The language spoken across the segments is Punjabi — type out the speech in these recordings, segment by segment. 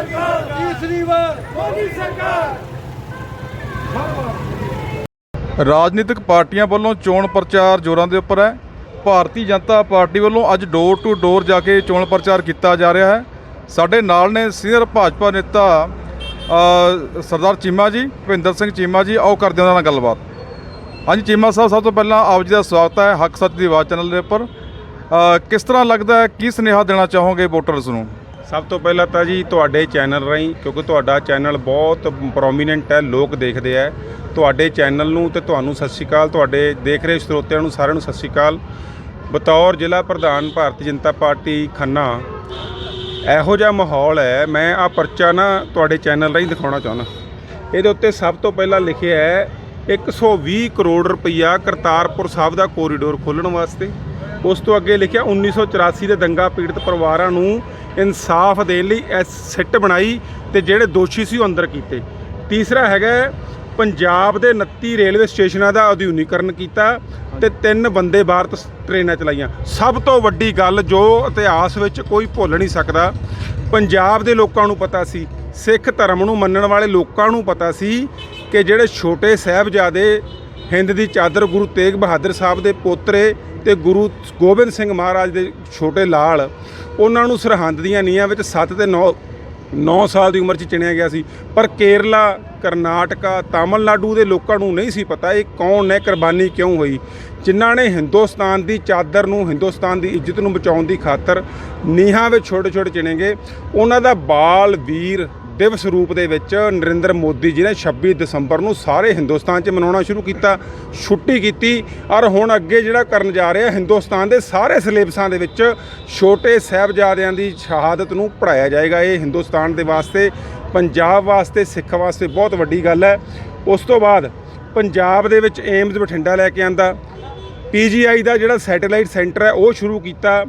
ਸਰਕਾਰ, ਤੀਸਰੀ ਵਾਰ ਮੋਦੀ ਸਰਕਾਰ। ਰਾਜਨੀਤਿਕ ਪਾਰਟੀਆਂ ਵੱਲੋਂ ਚੋਣ ਪ੍ਰਚਾਰ ਜ਼ੋਰਾਂ ਦੇ ਉੱਪਰ ਹੈ। ਭਾਰਤੀ ਜਨਤਾ ਪਾਰਟੀ ਵੱਲੋਂ ਅੱਜ ਡੋਰ ਟੂ ਡੋਰ ਜਾ ਕੇ ਚੋਣ ਪ੍ਰਚਾਰ ਕੀਤਾ ਜਾ ਰਿਹਾ ਹੈ। ਸਾਡੇ ਨਾਲ ਨੇ ਸੀਨੀਅਰ ਭਾਜਪਾ ਨੇਤਾ ਸਰਦਾਰ ਚੀਮਾ ਜੀ, ਭਿੰਦਰ ਸਿੰਘ ਚੀਮਾ ਜੀ, ਆਓ ਕਰਦੇ ਉਹਨਾਂ ਨਾਲ ਗੱਲਬਾਤ। ਹਾਂਜੀ ਚੀਮਾ ਸਾਹਿਬ, ਸਭ ਤੋਂ ਪਹਿਲਾਂ ਆਪ ਜੀ ਦਾ ਸਵਾਗਤ ਹੈ ਹੱਕ ਸੱਚ ਦੀ ਆਵਾਜ਼ ਚੈਨਲ ਦੇ ਉੱਪਰ। ਕਿਸ ਤਰ੍ਹਾਂ ਲੱਗਦਾ ਹੈ, ਕੀ ਸੁਨੇਹਾ ਦੇਣਾ ਚਾਹੋਗੇ ਵੋਟਰਸ ਨੂੰ? ਸਭ ਤੋਂ ਪਹਿਲਾਂ ਤਾਂ ਜੀ ਤੁਹਾਡੇ ਚੈਨਲ ਰਾਹੀਂ, ਕਿਉਂਕਿ ਤੁਹਾਡਾ ਚੈਨਲ ਬਹੁਤ ਪ੍ਰੋਮੀਨੈਂਟ ਹੈ, ਲੋਕ ਦੇਖਦੇ ਆ। ਤੁਹਾਡੇ ਚੈਨਲ ਨੂੰ ਤੇ ਤੁਹਾਨੂੰ ਸਤਿ ਸ਼੍ਰੀ ਅਕਾਲ, ਤੁਹਾਡੇ ਦੇਖ ਰਹੇ ਸਰੋਤਿਆਂ ਨੂੰ ਸਾਰਿਆਂ ਨੂੰ ਸਤਿ ਸ਼੍ਰੀ ਅਕਾਲ। ਬਤੌਰ ਜ਼ਿਲ੍ਹਾ ਪ੍ਰਧਾਨ ਭਾਰਤੀ ਜਨਤਾ ਪਾਰਟੀ ਖੰਨਾ। ਇਹੋ ਜਿਹਾ ਮਾਹੌਲ ਹੈ, ਮੈਂ ਆ ਪਰਚਾ ਨਾ ਤੁਹਾਡੇ ਚੈਨਲ ਰਾਹੀਂ ਦਿਖਾਉਣਾ ਚਾਹੁੰਦਾ। ਇਹਦੇ ਉੱਤੇ ਸਭ ਤੋਂ ਪਹਿਲਾਂ ਲਿਖਿਆ ਹੈ 120 ਕਰੋੜ ਰੁਪਈਆ ਕਰਤਾਰਪੁਰ ਸਾਹਿਬ ਦਾ ਕੋਰੀਡੋਰ ਖੋਲ੍ਹਣ ਵਾਸਤੇ। ਉਸ ਤੋਂ ਅੱਗੇ ਲਿਖਿਆ 1984 ਦੇ ਦੰਗਾ ਪੀੜਤ ਪਰਿਵਾਰਾਂ ਨੂੰ ਇਨਸਾਫ ਦੇਣ ਲਈ ਐਸ ਸਿੱਟ ਬਣਾਈ ਤੇ ਜਿਹੜੇ ਦੋਸ਼ੀ ਸੀ ਉਹ ਅੰਦਰ ਕੀਤੇ। ਤੀਸਰਾ ਹੈਗਾ, ਪੰਜਾਬ ਦੇ 29 ਰੇਲਵੇ ਸਟੇਸ਼ਨਾਂ ਦਾ ਆਧੁਨਿਕਰਨ ਕੀਤਾ ਤੇ ਤਿੰਨ ਬੰਦੇ ਭਾਰਤ ਸ- ਟ੍ਰੇਨਾਂ ਚਲਾਈਆਂ। ਸਭ ਤੋਂ ਵੱਡੀ ਗੱਲ ਜੋ ਇਤਿਹਾਸ ਵਿੱਚ ਕੋਈ ਭੁੱਲ ਨਹੀਂ ਸਕਦਾ, ਪੰਜਾਬ ਦੇ ਲੋਕਾਂ ਨੂੰ ਪਤਾ ਸੀ, ਸਿੱਖ ਧਰਮ ਨੂੰ ਮੰਨਣ ਵਾਲੇ ਲੋਕਾਂ ਨੂੰ ਪਤਾ ਸੀ ਕਿ ਜਿਹੜੇ ਛੋਟੇ ਸਾਹਿਬਜ਼ਾਦੇ, ਹਿੰਦ ਦੀ ਚਾਦਰ ਗੁਰੂ ਤੇਗ ਬਹਾਦਰ ਸਾਹਿਬ ਦੇ ਪੋਤਰੇ ਤੇ ਗੁਰੂ ਗੋਬਿੰਦ ਸਿੰਘ ਮਹਾਰਾਜ ਦੇ ਛੋਟੇ ਲਾਲ, ਉਹਨਾਂ ਨੂੰ ਸਰਹੰਦ ਦੀਆਂ ਨੀਹਾਂ ਵਿੱਚ 7 ਤੇ 9 9 ਸਾਲ ਦੀ ਉਮਰ 'ਚ ਚਿਣਿਆ ਗਿਆ ਸੀ। ਪਰ ਕੇਰਲਾ, ਕਰਨਾਟਕਾ, ਤਾਮਿਲਨਾਡੂ ਦੇ ਲੋਕਾਂ ਨੂੰ ਨਹੀਂ ਸੀ ਪਤਾ ਇਹ ਕੌਣ ਨੇ, ਕੁਰਬਾਨੀ ਕਿਉਂ ਹੋਈ। ਜਿਨ੍ਹਾਂ ਨੇ ਹਿੰਦੁਸਤਾਨ ਦੀ ਚਾਦਰ ਨੂੰ, ਹਿੰਦੁਸਤਾਨ ਦੀ ਇੱਜ਼ਤ ਨੂੰ ਬਚਾਉਣ ਦੀ ਖਾਤਰ ਨੀਹਾਂ ਵਿੱਚ ਛੋਟੇ ਛੋਟੇ ਚਿਣੇਗੇ ਉਹਨਾਂ ਦਾ ਬਾਲ, ਵੀਰ ਦਿਵਸ ਰੂਪ ਦੇ ਵਿੱਚ ਨਰਿੰਦਰ ਮੋਦੀ ਜੀ ਨੇ 26 ਦਸੰਬਰ ਨੂੰ ਸਾਰੇ ਹਿੰਦੁਸਤਾਨ 'ਚ ਮਨਾਉਣਾ ਸ਼ੁਰੂ ਕੀਤਾ, ਛੁੱਟੀ ਕੀਤੀ। ਔਰ ਹੁਣ ਅੱਗੇ ਜਿਹੜਾ ਕਰਨ ਜਾ ਰਿਹਾ, ਹਿੰਦੁਸਤਾਨ ਦੇ ਸਾਰੇ ਸਿਲੇਬਸਾਂ ਦੇ ਵਿੱਚ ਛੋਟੇ ਸਾਹਿਬਜ਼ਾਦਿਆਂ ਦੀ ਸ਼ਹਾਦਤ ਨੂੰ ਪੜਾਇਆ ਜਾਏਗਾ। ਇਹ ਹਿੰਦੁਸਤਾਨ ਦੇ ਵਾਸਤੇ, ਪੰਜਾਬ ਵਾਸਤੇ, ਸਿੱਖ ਵਾਸਤੇ ਬਹੁਤ ਵੱਡੀ ਗੱਲ ਹੈ। ਉਸ ਤੋਂ ਬਾਅਦ ਪੰਜਾਬ ਦੇ ਵਿੱਚ ਏਮਜ਼ ਬਠਿੰਡਾ ਲੈ ਕੇ ਆਂਦਾ ਪੀਜੀਆਈ ਦਾ ਜਿਹੜਾ ਸੈਟੇਲਾਈਟ ਸੈਂਟਰ ਹੈ, ਉਹ ਸ਼ੁਰੂ ਕੀਤਾ।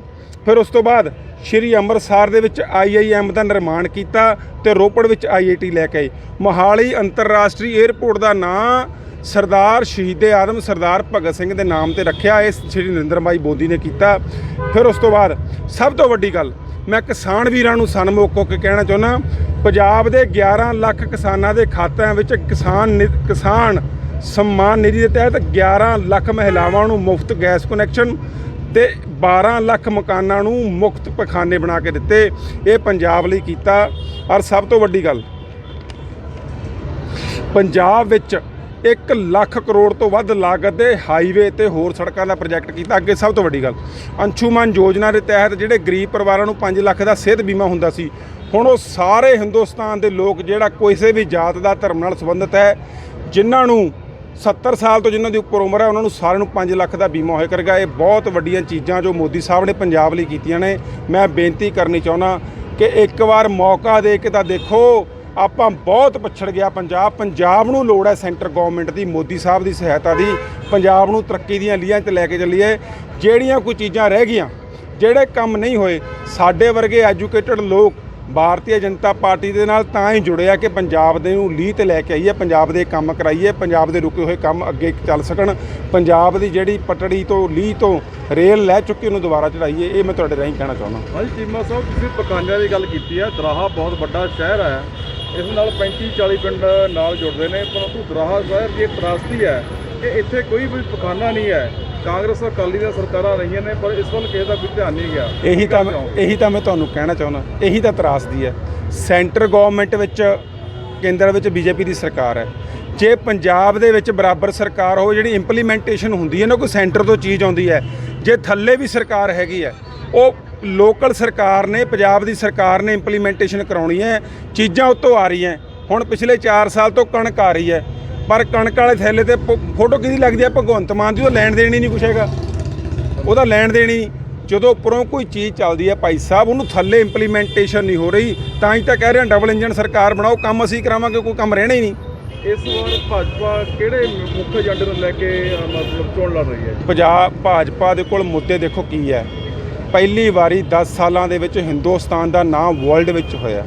ਫਿਰ ਉਸ ਤੋਂ ਬਾਅਦ ਸ਼੍ਰੀ ਅੰਮ੍ਰਿਤਸਰ ਦੇ ਵਿੱਚ ਆਈਆਈਐਮ ਦਾ ਨਿਰਮਾਣ ਕੀਤਾ ਤੇ ਰੋਪੜ ਵਿੱਚ ਆਈਆਈਟੀ ਲੈ ਕੇ ਆਏ। ਮੋਹਾਲੀ ਅੰਤਰਰਾਸ਼ਟਰੀ 에ਅਰਪੋਰਟ ਦਾ ਨਾਂ ਸਰਦਾਰ ਸ਼ਹੀਦੇ ਆਦਮ ਸਰਦਾਰ ਭਗਤ ਸਿੰਘ ਦੇ ਨਾਮ ਤੇ ਰੱਖਿਆ, ਇਹ ਸ਼੍ਰੀ ਨਰਿੰਦਰ ਭਾਈ ਮੋਦੀ ਨੇ ਕੀਤਾ। ਫਿਰ ਉਸ ਤੋਂ ਬਾਅਦ ਸਭ ਤੋਂ ਵੱਡੀ ਗੱਲ, ਮੈਂ ਕਿਸਾਨ ਵੀਰਾਂ ਨੂੰ ਸਨਮੁਖ ਹੋ ਕੇ ਕਹਿਣਾ ਚਾਹੁੰਦਾ, ਪੰਜਾਬ ਦੇ 11 ਲੱਖ ਕਿਸਾਨਾਂ ਦੇ ਖਾਤਿਆਂ ਵਿੱਚ ਕਿਸਾਨ ਨਿ- ਕਿਸਾਨ ਸਨਮਾਨ ਨਿਧੀ ਦੇ ਤਹਿਤ 11 ਲੱਖ ਮਹਿਲਾਵਾਂ ਨੂੰ ਮੁਫਤ ਗੈਸ ਕਨੈਕਸ਼ਨ ਤੇ 12 ਲੱਖ ਮਕਾਨਾਂ ਨੂੰ ਮੁਫਤ ਪਖਾਨੇ ਬਣਾ ਕੇ ਦਿੱਤੇ। ਇਹ ਪੰਜਾਬ ਲਈ ਕੀਤਾ। ਔਰ ਸਭ ਤੋਂ ਵੱਡੀ ਗੱਲ, ਪੰਜਾਬ ਵਿੱਚ 1 ਲੱਖ ਕਰੋੜ ਤੋਂ ਵੱਧ ਲਾਗਤ ਦੇ ਹਾਈਵੇ ਤੇ ਹੋਰ ਸੜਕਾਂ ਦਾ ਪ੍ਰੋਜੈਕਟ ਕੀਤਾ। ਅੱਗੇ ਸਭ ਤੋਂ ਵੱਡੀ ਗੱਲ, ਅੰਸ਼ੂਮਾਨ ਯੋਜਨਾ ਦੇ ਤਹਿਤ ਜਿਹੜੇ ਗਰੀਬ ਪਰਿਵਾਰਾਂ ਨੂੰ 5 ਲੱਖ ਦਾ ਸਿਹਤ ਬੀਮਾ ਹੁੰਦਾ ਸੀ, ਹੁਣ ਉਹ ਸਾਰੇ ਹਿੰਦੁਸਤਾਨ ਦੇ ਲੋਕ, ਜਿਹੜਾ ਕਿਸੇ ਵੀ ਜਾਤ ਦਾ ਧਰਮ ਨਾਲ ਸੰਬੰਧਿਤ ਹੈ, ਜਿਨ੍ਹਾਂ ਨੂੰ 70 ਸਾਲ ਤੋਂ ਜਿਨ੍ਹਾਂ ਦੀ ਉੱਪਰ ਉਮਰ ਹੈ, ਉਹਨਾਂ ਨੂੰ ਸਾਰਿਆਂ ਨੂੰ 5 ਲੱਖ ਦਾ ਬੀਮਾ ਹੋਇਆ ਕਰੇਗਾ। ਇਹ ਬਹੁਤ ਵੱਡੀਆਂ ਚੀਜ਼ਾਂ ਜੋ ਮੋਦੀ ਸਾਹਿਬ ਨੇ ਪੰਜਾਬ ਲਈ ਕੀਤੀਆਂ ਨੇ। ਮੈਂ ਬੇਨਤੀ ਕਰਨੀ ਚਾਹੁੰਦਾ ਕਿ ਇੱਕ ਵਾਰ ਮੌਕਾ ਦੇ ਕੇ ਤਾਂ ਦੇਖੋ, ਆਪਾਂ ਬਹੁਤ ਪਛੜ ਗਿਆ ਪੰਜਾਬ। ਪੰਜਾਬ ਨੂੰ ਲੋੜ ਹੈ ਸੈਂਟਰ ਗਵਰਨਮੈਂਟ ਦੀ, ਮੋਦੀ ਸਾਹਿਬ ਦੀ ਸਹਾਇਤਾ ਦੀ। ਪੰਜਾਬ ਨੂੰ ਤਰੱਕੀ ਦੀਆਂ ਲੀਹਾਂ 'ਚ ਲੈ ਕੇ ਚੱਲੀਏ। ਜਿਹੜੀਆਂ ਕੋਈ ਚੀਜ਼ਾਂ ਰਹਿ ਗਈਆਂ, ਜਿਹੜੇ ਕੰਮ ਨਹੀਂ ਹੋਏ, ਸਾਡੇ ਵਰਗੇ ਐਜੂਕੇਟਡ ਲੋਕ ਭਾਰਤੀ ਜਨਤਾ ਪਾਰਟੀ ਦੇ ਨਾਲ ਤਾਂ ਹੀ ਜੁੜਿਆ ਕਿ ਪੰਜਾਬ ਦੇ ਨੂੰ ਲੀਹ ਤੇ ਲੈ ਕੇ ਆਈਏ ਪੰਜਾਬ ਦੇ ਕੰਮ ਕਰਾਈਏ, ਪੰਜਾਬ ਦੇ ਰੁਕੇ ਹੋਏ ਕੰਮ ਅੱਗੇ ਚੱਲ ਸਕਣ। ਪੰਜਾਬ ਦੀ ਜਿਹੜੀ ਪਟੜੀ ਤੋਂ, ਲੀਹ ਤੋਂ ਰੇਲ ਲੈ ਚੁੱਕੀ, ਉਹਨੂੰ ਦੁਬਾਰਾ ਚੜਾਈਏ, ਇਹ ਮੈਂ ਤੁਹਾਡੇ ਰਾਹੀਂ ਕਹਿਣਾ ਚਾਹੁੰਦਾ। ਹਾਂਜੀ, ਚੀਮਾ ਸਾਹਿਬ, ਤੁਸੀਂ ਪਖਾਨਿਆਂ ਦੀ ਗੱਲ ਕੀਤੀ ਹੈ, ਦਰਾਹਾ ਬਹੁਤ ਵੱਡਾ ਸ਼ਹਿਰ ਹੈ। ਇਸ ਨਾਲ 35 40 ਪਿੰਡ ਨਾਲ ਜੁੜਦੇ ਨੇ, ਪਰੰਤੂ ਦਰਾਹਾ ਸ਼ਹਿਰ ਦੀ ਇੱਕ ਤਰਾਸਦੀ ਹੈ ਕਿ ਇੱਥੇ ਕੋਈ ਵੀ ਪਖਾਨਾ ਨਹੀਂ ਹੈ। ਕਾਂਗਰਸ ਅਕਾਲੀ ਦੀਆਂ ਸਰਕਾਰਾਂ ਰਹੀਆਂ ਨੇ ਪਰ ਇਸ ਵੱਲ ਕਿਸੇ ਦਾ ਕੋਈ ਧਿਆਨ ਨਹੀਂ ਗਿਆ। ਇਹੀ ਤਾਂ ਮੈਂ- ਇਹੀ ਤਾਂ ਮੈਂ ਤੁਹਾਨੂੰ ਕਹਿਣਾ ਚਾਹੁੰਦਾ। ਇਹੀ ਤਾਂ ਤਰਾਸਦੀ ਹੈ। ਸੈਂਟਰ ਗਵਰਨਮੈਂਟ ਵਿੱਚ ਕੇਂਦਰ ਵਿੱਚ ਬੀਜੇਪੀ ਦੀ ਸਰਕਾਰ ਹੈ। ਜੇ ਪੰਜਾਬ ਦੇ ਵਿੱਚ ਬਰਾਬਰ ਸਰਕਾਰ ਹੋਵੇ ਜਿਹੜੀ ਇੰਪਲੀਮੈਂਟੇਸ਼ਨ ਹੁੰਦੀ ਹੈ ਨਾ ਕੋਈ ਸੈਂਟਰ ਤੋਂ ਚੀਜ਼ ਆਉਂਦੀ ਹੈ ਜੇ ਥੱਲੇ ਵੀ ਸਰਕਾਰ ਹੈਗੀ ਹੈ ਉਹ ਲੋਕਲ ਸਰਕਾਰ ਨੇ ਪੰਜਾਬ ਦੀ ਸਰਕਾਰ ਨੇ ਇੰਪਲੀਮੈਂਟੇਸ਼ਨ ਕਰਾਉਣੀ ਹੈ ਚੀਜ਼ਾਂ ਉੱਤੋਂ ਆ ਰਹੀਆਂ। ਹੁਣ ਪਿਛਲੇ 4 ਸਾਲ ਤੋਂ ਕਣਕ ਆ ਰਹੀ ਹੈ। ਪਰ ਕਣਕ ਵਾਲੇ ਥੈਲੇ ਤੇ ਫੋਟੋ ਕਿਹਦੀ ਲੱਗਦੀ ਹੈ ਭਗਵੰਤ ਮਾਨ ਦੀ ਉਹ ਲੈਣ ਦੇਣੀ ਨਹੀਂ ਕੁਛ ਹੈਗਾ। ਉਹਦਾ ਲੈਣ ਦੇਣੀ ਜਦੋਂ ਉੱਪਰੋਂ ਕੋਈ ਚੀਜ਼ ਚੱਲਦੀ ਹੈ ਭਾਈ ਸਾਹਿਬ ਉਹਨੂੰ ਥੱਲੇ ਇੰਪਲੀਮੈਂਟੇਸ਼ਨ ਨਹੀਂ ਹੋ ਰਹੀ। ਤਾਂ ਹੀ ਤਾਂ ਕਹਿ ਰਹੇ ਡਬਲ ਇੰਜਨ ਸਰਕਾਰ ਬਣਾਓ ਕੰਮ ਅਸੀਂ ਕਰਾਵਾਂਗੇ ਕੋਈ ਕੰਮ ਰਹਿਣਾ ਹੀ ਨਹੀਂ। ਇਸ ਵਾਰ ਭਾਜਪਾ ਕਿਹੜੇ ਮੁੱਖ ਏਜੰਡੇ ਨੂੰ ਲੈ ਕੇ ਮਤਲਬ ਚੋਣ ਲੜ ਰਹੀ ਹੈ ਪੰਜਾਬ ਭਾਜਪਾ ਦੇ ਕੋਲ ਮੁੱਦੇ ਦੇਖੋ ਕੀ ਹੈ। ਪਹਿਲੀ ਵਾਰੀ 10 ਸਾਲਾਂ ਦੇ ਵਿੱਚ ਹਿੰਦੁਸਤਾਨ ਦਾ ਨਾਮ ਵਰਲਡ ਵਿੱਚ ਹੋਇਆ।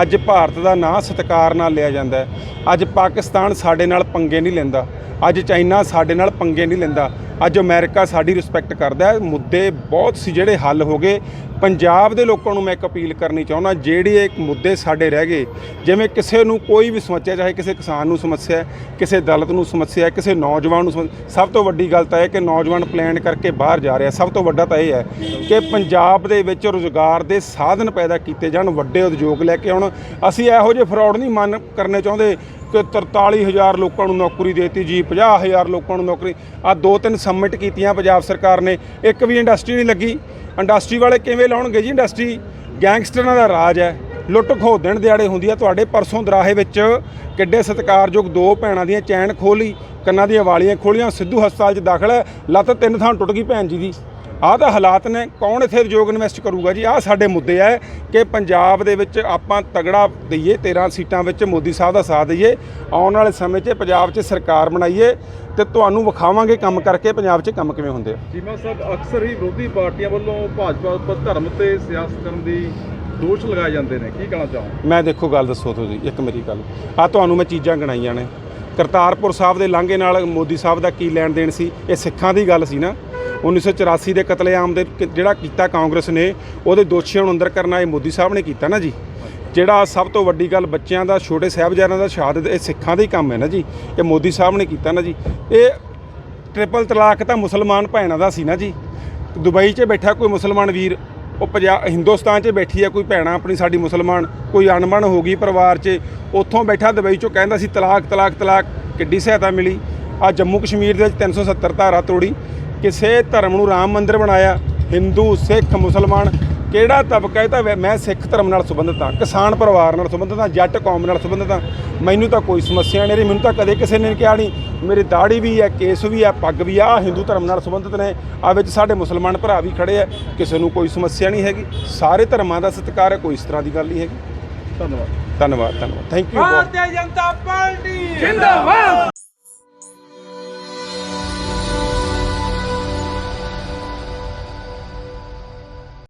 ਅੱਜ ਭਾਰਤ ਦਾ ਨਾਂ ਸਤਿਕਾਰ ਨਾਲ ਲਿਆ ਜਾਂਦਾ ਅੱਜ ਪਾਕਿਸਤਾਨ ਸਾਡੇ ਨਾਲ ਪੰਗੇ ਨਹੀਂ ਲੈਂਦਾ। ਅੱਜ ਚਾਈਨਾ ਸਾਡੇ ਨਾਲ ਪੰਗੇ ਨਹੀਂ ਲੈਂਦਾ। ਅੱਜ ਅਮਰੀਕਾ ਸਾਡੀ ਰਿਸਪੈਕਟ ਕਰਦਾ ਹੈ। ਮੁੱਦੇ ਬਹੁਤ ਸੀ ਜਿਹੜੇ ਹੱਲ ਹੋ ਗਏ। ਪੰਜਾਬ ਦੇ ਲੋਕਾਂ ਨੂੰ ਮੈਂ ਇੱਕ ਅਪੀਲ ਕਰਨੀ ਚਾਹੁੰਦਾ, ਜਿਹੜੇ ਇੱਕ ਮੁੱਦੇ ਸਾਡੇ ਰਹਿ ਗਏ, ਜਿਵੇਂ ਕਿਸੇ ਨੂੰ ਕੋਈ ਵੀ ਸਮੱਸਿਆ, ਚਾਹੇ ਕਿਸੇ ਕਿਸਾਨ ਨੂੰ ਸਮੱਸਿਆ ਹੈ, ਕਿਸੇ ਦਲਤ ਨੂੰ ਸਮੱਸਿਆ ਹੈ, ਕਿਸੇ ਨੌਜਵਾਨ ਨੂੰ ਸਮੱਸਿਆ- ਸਭ ਤੋਂ ਵੱਡੀ ਗੱਲ ਤਾਂ ਇਹ ਕਿ ਨੌਜਵਾਨ ਪਲਾਨ ਕਰਕੇ ਬਾਹਰ ਜਾ ਰਿਹਾ। ਸਭ ਤੋਂ ਵੱਡਾ ਤਾਂ ਇਹ ਹੈ ਕਿ ਪੰਜਾਬ ਦੇ ਵਿੱਚ ਰੋਜ਼ਗਾਰ ਦੇ ਸਾਧਨ ਪੈਦਾ ਕੀਤੇ ਜਾਣ, ਵੱਡੇ ਉਦਯੋਗ ਲੈ ਕੇ ਆਉਣ। ਅਸੀਂ ਇਹੋ ਜਿਹੇ ਫਰਾਡ ਨਹੀਂ ਮੰਨ ਕਰਨੇ ਚਾਹੁੰਦੇ। ਕਿ 43000 ਲੋਕਾਂ ਨੂੰ ਨੌਕਰੀ ਦੇਤੀ, ਜੀ 50000 ਲੋਕਾਂ ਨੂੰ ਨੌਕਰੀ। ਆ ਦੋ ਤਿੰਨ ਸਬਮਿਟ ਕੀਤੀਆਂ ਪੰਜਾਬ ਸਰਕਾਰ ਨੇ। ਇੱਕ ਵੀ ਇੰਡਸਟਰੀ ਨਹੀਂ ਲੱਗੀ। ਇੰਡਸਟਰੀ ਵਾਲੇ ਕਿਵੇਂ ਲਾਉਣਗੇ ਜੀ ਇੰਡਸਟਰੀ ਗੈਂਗਸਟਰਾਂ ਦਾ ਰਾਜ ਹੈ। ਲੁੱਟ ਖੋਹ ਦਿਨ ਦਿਹਾੜੇ ਹੁੰਦੀ ਆ। ਤੁਹਾਡੇ ਪਰਸੋਂ ਦਰਾਹੇ ਵਿੱਚ ਕਿੱਡੇ ਸਤਿਕਾਰਯੋਗ ਦੋ ਭੈਣਾਂ ਦੀਆਂ ਚੈਨ ਖੋਲੀ ਕੰਨਾਂ ਦੀਆਂ ਵਾਲੀਆਂ ਖੋਲੀਆਂ ਸਿੱਧੂ ਹਸਪਤਾਲ 'ਚ ਦਾਖਲ ਹੈ। ਲੱਤ ਤਿੰਨ ਥਾਂ ਟੁੱਟ ਗਈ ਭੈਣ ਜੀ ਦੀ। ਆਹ ਤਾਂ ਹਾਲਾਤ ਨੇ ਕੌਣ ਇੱਥੇ ਉਦਯੋਗ ਇਨਵੈਸਟ ਕਰੂਗਾ ਜੀ? ਆਹ ਸਾਡੇ ਮੁੱਦੇ ਆ ਕਿ ਪੰਜਾਬ ਦੇ ਵਿੱਚ ਆਪਾਂ ਤਗੜਾ ਦਈਏ 13 ਸੀਟਾਂ ਵਿੱਚ ਮੋਦੀ ਸਾਹਿਬ ਦਾ ਸਾਥ ਦਈਏ ਆਉਣ ਵਾਲੇ ਸਮੇਂ 'ਚ ਪੰਜਾਬ 'ਚ ਸਰਕਾਰ ਬਣਾਈਏ ਤੇ ਤੁਹਾਨੂੰ ਵਿਖਾਵਾਂਗੇ ਕੰਮ ਕਰਕੇ ਪੰਜਾਬ 'ਚ ਕੰਮ ਕਿਵੇਂ ਹੁੰਦੇ ਆ। ਚੀਮਾ ਸਾਹਿਬ ਅਕਸਰ ਹੀ ਵਿਰੋਧੀ ਪਾਰਟੀਆਂ ਵੱਲੋਂ ਭਾਜਪਾ ਉੱਪਰ ਧਰਮ ਤੇ ਸਿਆਸਤ ਕਰਨ ਦੀ ਦੋਸ਼ ਲਗਾਏ ਜਾਂਦੇ ਨੇ। ਕੀ ਕਹਿਣਾ ਚਾਹੋ ਮੈਂ ਦੇਖੋ ਗੱਲ ਦੱਸੋ ਤੁਸੀਂ ਇੱਕ ਮੇਰੀ ਗੱਲ। ਆ ਤੁਹਾਨੂੰ ਮੈਂ ਚੀਜ਼ਾਂ ਗਣਾਈਆਂ ਨੇ। ਕਰਤਾਰਪੁਰ ਸਾਹਿਬ ਦੇ ਲਾਂਘੇ ਨਾਲ ਮੋਦੀ ਸਾਹਿਬ ਦਾ ਕੀ ਲੈਣ ਦੇਣ ਸੀ ਇਹ ਸਿੱਖਾਂ ਦੀ ਗੱਲ ਸੀ ਨਾ। 1984 ਦੇ ਕਤਲੇਆਮ ਦੇ ਕ- ਜਿਹੜਾ ਕੀਤਾ ਕਾਂਗਰਸ ਨੇ, ਉਹਦੇ ਦੋਸ਼ੀਆਂ ਨੂੰ ਅੰਦਰ ਕਰਨਾ ਇਹ ਮੋਦੀ ਸਾਹਿਬ ਨੇ ਕੀਤਾ ਨਾ ਜੀ। ਜਿਹੜਾ ਸਭ ਤੋਂ ਵੱਡੀ ਗੱਲ ਬੱਚਿਆਂ ਦਾ, ਛੋਟੇ ਸਾਹਿਬਜ਼ਾਦਿਆਂ ਦਾ ਸ਼ਹਾਦਤ, ਇਹ ਸਿੱਖਾਂ ਦਾ ਹੀ ਕੰਮ ਹੈ ਨਾ ਜੀ। ਇਹ ਮੋਦੀ ਸਾਹਿਬ ਨੇ ਕੀਤਾ ਨਾ ਜੀ। ਇਹ ਟ੍ਰਿਪਲ ਤਲਾਕ ਤਾਂ ਮੁਸਲਮਾਨ ਭੈਣਾਂ ਦਾ ਸੀ ਨਾ ਜੀ। ਦੁਬਈ 'ਚ ਬੈਠਾ ਕੋਈ ਮੁਸਲਮਾਨ ਵੀਰ, ਉਹ ਪੰਜਾਬ ਹਿੰਦੁਸਤਾਨ 'ਚ ਬੈਠੀ ਆ ਕੋਈ ਭੈਣਾ ਆਪਣੀ ਸਾਡੀ ਮੁਸਲਮਾਨ, ਕੋਈ ਅਣਬਣ ਹੋ ਗਈ ਪਰਿਵਾਰ 'ਚ, ਉੱਥੋਂ ਬੈਠਾ ਦੁਬਈ 'ਚੋਂ ਕਹਿੰਦਾ ਸੀ ਤਲਾਕ ਤਲਾਕ ਤਲਾਕ, ਕਿੱਡੀ ਸਹਾਇਤਾ ਮਿਲੀ। ਆ ਜੰਮੂ ਕਸ਼ਮੀਰ ਦੇ ਵਿੱਚ 370 ਧਾਰਾ ਤੋੜੀ। ਕਿਸੇ ਧਰਮ ਨੂੰ ਰਾਮ ਮੰਦਿਰ ਬਣਾਇਆ ਹਿੰਦੂ ਸਿੱਖ ਮੁਸਲਮਾਨ ਕਿਹੜਾ ਤਬਕਾ ਇਹ ਤਾਂ ਮੈਂ ਸਿੱਖ ਧਰਮ ਨਾਲ ਸੰਬੰਧਿਤ ਹਾਂ ਕਿਸਾਨ ਪਰਿਵਾਰ ਨਾਲ ਸੰਬੰਧਿਤ ਹਾਂ ਜੱਟ ਕੌਮ ਨਾਲ ਸੰਬੰਧਿਤ ਹਾਂ। ਮੈਨੂੰ ਤਾਂ ਕੋਈ ਸਮੱਸਿਆ ਨਹੀਂ ਰਹੀ ਮੈਨੂੰ ਤਾਂ ਕਦੇ ਕਿਸੇ ਨੇ ਕਿਹਾ ਨਹੀਂ ਮੇਰੀ ਦਾੜੀ ਵੀ ਹੈ ਕੇਸ ਵੀ ਹੈ ਪੱਗ ਵੀ ਆ ਆਹ ਹਿੰਦੂ ਧਰਮ ਨਾਲ ਸੰਬੰਧਿਤ ਨੇ ਆ ਵਿੱਚ ਸਾਡੇ ਮੁਸਲਮਾਨ ਭਰਾ ਵੀ ਖੜੇ ਆ ਕਿਸੇ ਨੂੰ ਕੋਈ ਸਮੱਸਿਆ ਨਹੀਂ ਹੈਗੀ। ਸਾਰੇ ਧਰਮਾਂ ਦਾ ਸਤਿਕਾਰ ਹੈ ਕੋਈ ਇਸ ਤਰ੍ਹਾਂ ਦੀ ਗੱਲ ਨਹੀਂ ਹੈਗੀ। ਧੰਨਵਾਦ। ਧੰਨਵਾਦ ਧੰਨਵਾਦ। ਥੈਂਕ ਯੂ ਬਹੁਤ। ਭਾਰਤੀ ਜਨਤਾ ਪਾਰਟੀ। ਜਿੰਦਾਬਾਦ।